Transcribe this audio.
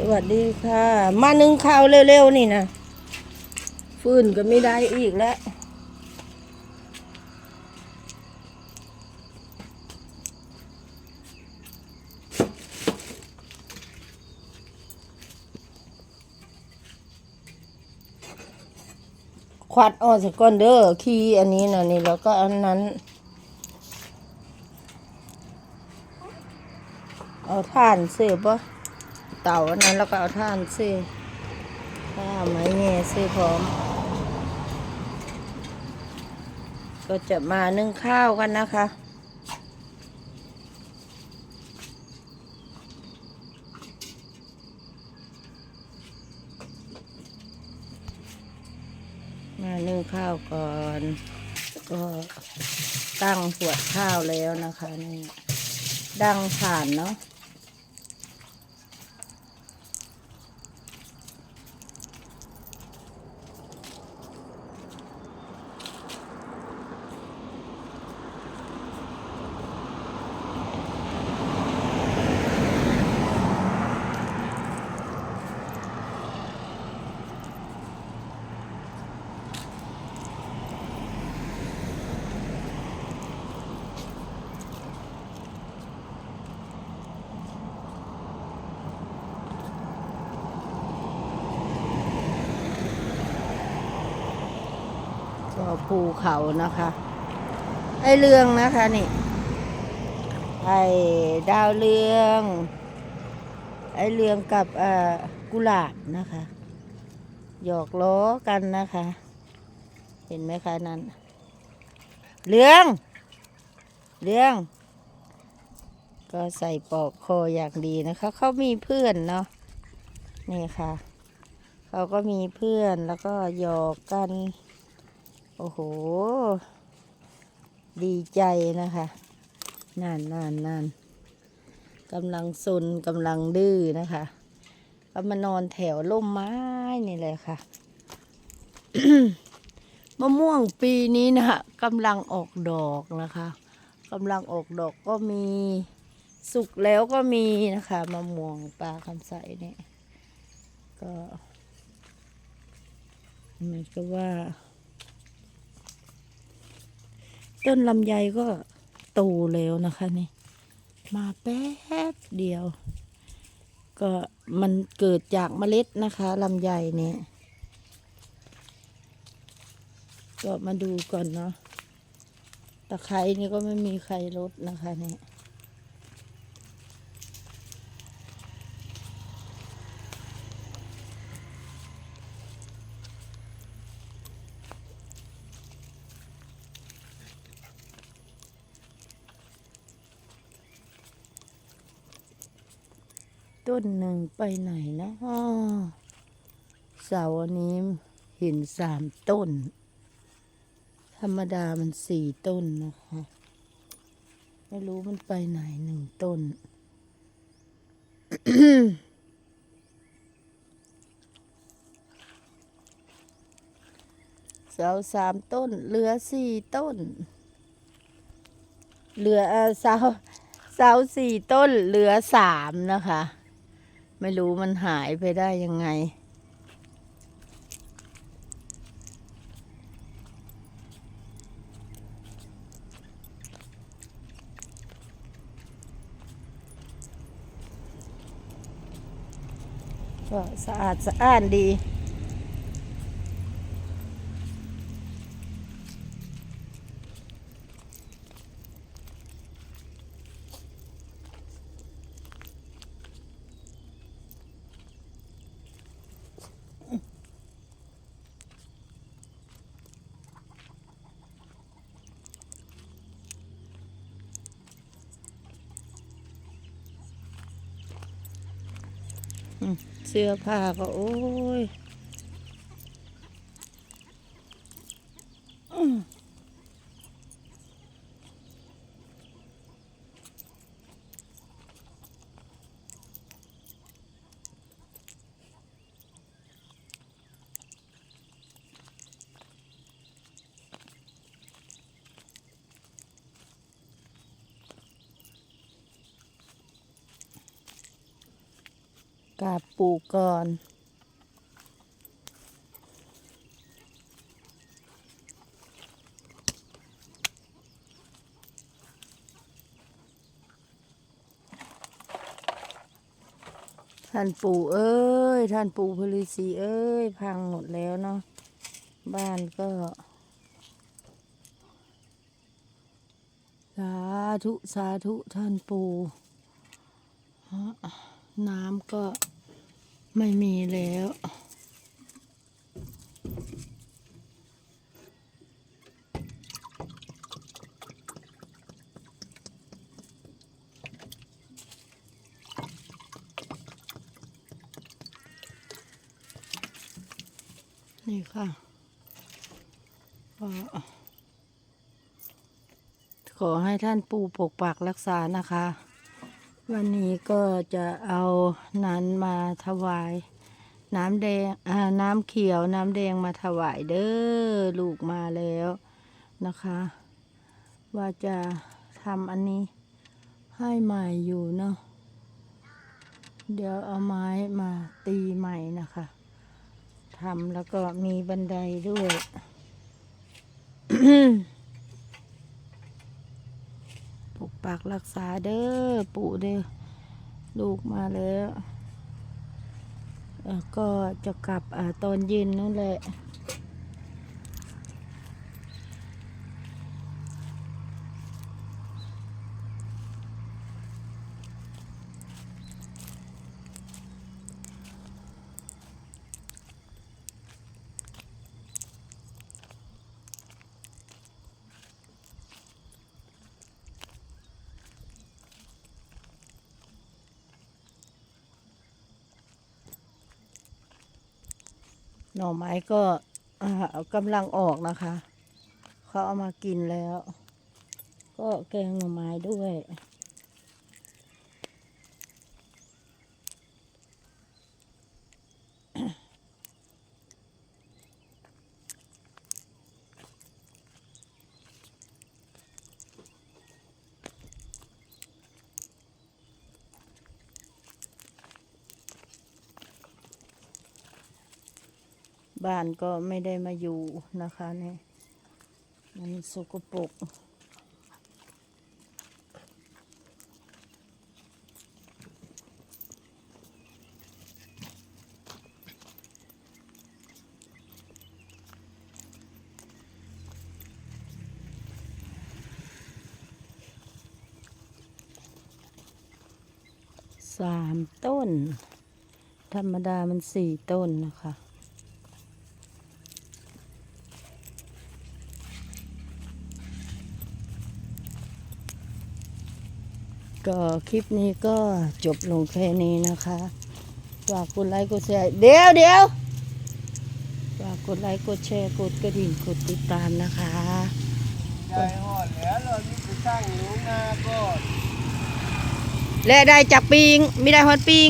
สวัสดีค่ะ มานึ่งข้าวเร็วๆนี่นะฟืนก็ไม่ได้อีกแล้วควัดออกจากก้อนเด้อขี้อันนี้นะนี่แล้วก็อันนั้น เอาท่านเสียบปะ เต่าอันนั้นแล้วก็เอาท่านเสียข้าวไม้แง่เสียพร้อม ก็จะมานึ่งข้าวกันนะคะมานึ่งข้าวก่อน ก็ตั้งขวดข้าวแล้วนะคะนี่ดังผ่านเนาะ ก็ภูเขานะคะ ไอเรืองนะคะนี่ ไอดาวเรือง ไอเรืองกับกุหลาบนะคะ หยอกล้อกันนะคะ เห็นไหมคะนั้น เรือง เรือง ก็ใส่ปลอกคออย่างดีนะคะ เขามีเพื่อนเนาะ นี่ค่ะ เขาก็มีเพื่อนแล้วก็หยอกกัน โอ้โห ดีใจนะคะนั่นนั่นนั่นกำลังซนกำลังดื้อนะคะ ก็มานอนแถวร่มไม้นี่เลยค่ะมะม่วงปีนี้นะคะกำลังออกดอกนะคะกำลังออกดอกก็มีสุกแล้วก็มีนะคะมะม่วงปลาคำใสเนี่ยก็มือนกับว่า ต้นลำไยก็โตแล้วนะคะนี่ มาแป๊บเดียว ก็มันเกิดจากเมล็ดนะคะลำไยเนี่ยก็มาดูก่อนเนาะตะไคร้นี่ก็ไม่มีใครลดนะคะเนี่ย ต้นหนึ่งไปไหนนะเสาร์นี้เห็นสามต้น ธรรมดามันสี่ต้นนะคะ ไม่รู้มันไปไหนหนึ่งต้น เสาสามต้น เหลือสี่ต้น เหลือเอ่อเสาเสาสี่ต้นเหลือสามนะคะ ไม่รู้มันหายไปได้ยังไง ก็สะอาดสะอ้านดี เสื้อผ้าก็โอ้ย กาบปูก่อนท่านปู่เอ้ย ท่านปู่พลิสีเอ้ย พังหมดแล้วเนาะบ้านก็สาธุ สาธุ ท่านปู่ฮะ น้ำก็ไม่มีแล้ว นี่ค่ะก็ขอให้ท่านปู่ปกปักรักษานะคะ วันนี้ก็จะเอานั้นมาถวาย น้ำแดงอ่าน้ำเขียวน้ำแดงมาถวายเด้อลูกมาแล้วนะคะ ว่าจะทำอันนี้ให้ใหม่อยู่เนาะเดี๋ยวเอาไม้มาตีใหม่นะคะทำแล้วก็มีบันไดด้วย ปักรักษาเด้อปู่เด้อลูกมาแล้วก็จะกลับตอนเย็นนั่นแหละ หน่อไม้ก็กำลังออกนะคะ เขาเอามากินแล้ว ก็แกงหน่อไม้ด้วย บ้านก็ไม่ได้มาอยู่นะคะเนี่ยมันสกปรกสามต้น ธรรมดามันสี่ต้นนะคะ ก็คลิปนี้ก็จบลงแค่นี้นะคะฝากกดไลค์กดแชร์เดี๋ยวเดี๋ยวฝากกดไลค์กดแชร์กดกระดิ่งกดติดตามนะคะใจห่อนแล้วเรานี่ไปสร้างหนูนาก็และได้จากปิงไม่ได้ฮอดปิง